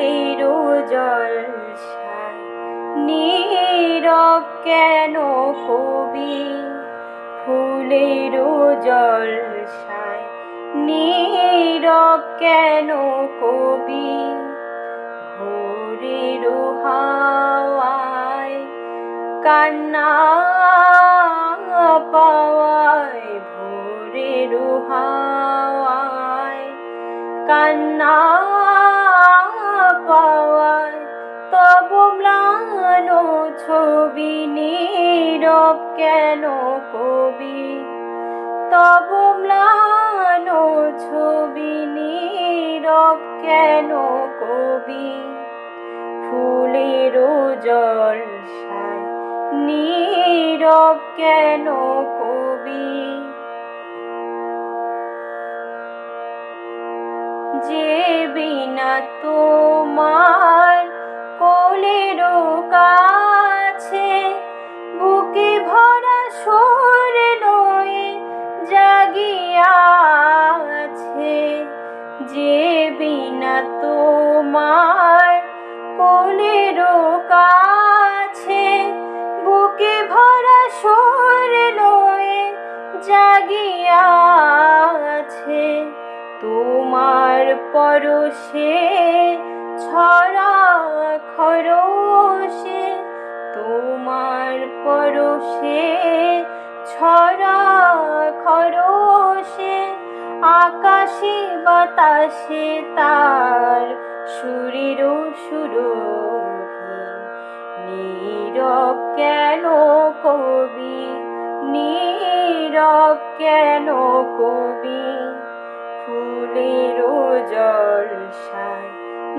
ফুলেরও জলসায় নীরব কেন কবি? ফুলেরও জলসায় নীরব কেন কবি? ভোরের হাওয়ায় কান্না পাওয়ায়, ভোরের হাওয়ায় কান্না ছবি নীরব কেন কবি? তব ম্লান ছবি নীরব কেন কবি? ফুলের জলসায় নীরব কেন কবি? যে বিনা তোমার যে বিনা তোমার কোলেরও কাছে বুকে ভরা সুর লয়ে জাগিয়াছে, তোমার পরশে ছড়া খরসে তোমার পরশে ছড়া খরসে আকাশে বাতাসে তার সুরেরও সুরভি। নীরব কেন কবি? নীরব কেন কবি? ফুলেরও জলসায়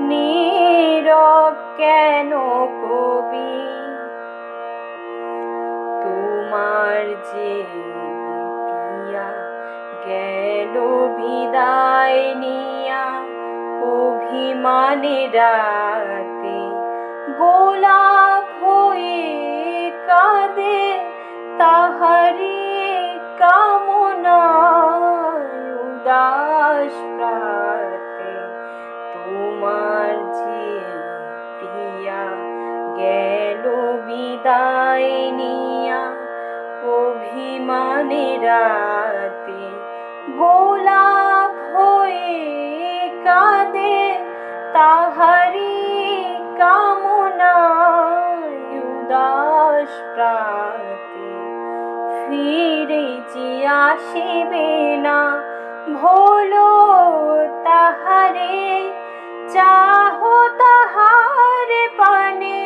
নীরব কেন কবি? তোমার যে প্রিয়া গেল বিদায় নিয়া অভিমানে রাতে। গোলাপ হয়ে কাঁদে তাহারি কামনায় উদাস প্রাতে তোমার যে প্রিয়া গেল বিদায় নিয়া অভিমানে রাতে আসিবে না, ভোলো তাহারে, চাহো তাহার পানে,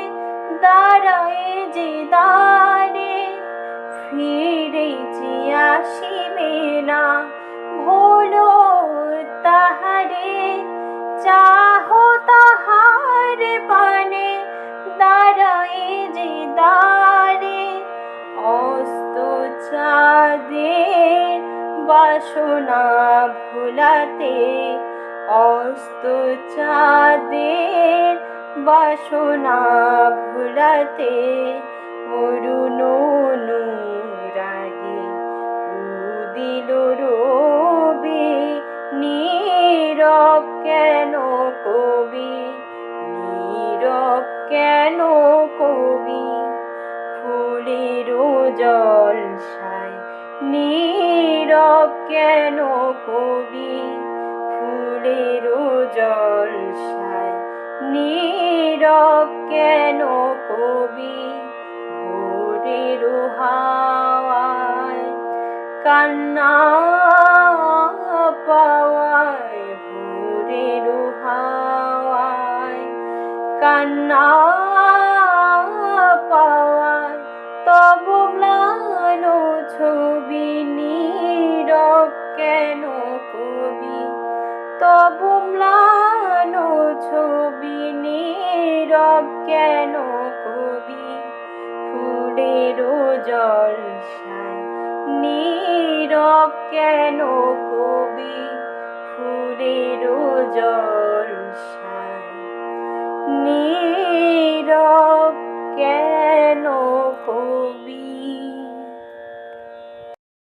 দাঁড়ায় যে দাঁড়ে ফিরে যে আসিবে না, ভোলো তাহারে, চাহো তাহার পানে, দাঁড়ায় যে দাঁড়ে, অস্ত চাঁদের বাসনা ভোলাতে, অস্ত চাঁদের বাসনা ভোলাতে, অরুণ অনুরাগে উদিল রবি, নীরব কেন কবি, নীরব কেন জলসায় নীরব কেন কবি? ফুলেরও জলসায় নীরব কেন কবি? ভোরের হাওয়ায়, কান্না পাওয়ায়, ভোরের হাওয়ায়, কান্না ছবি নীরব কেন কবি? তবু ম্লান ছবি নীরব কেন কবি? ফুলের জল নীরব কেন কবি? ফুলের জল নীরব কেন কবি?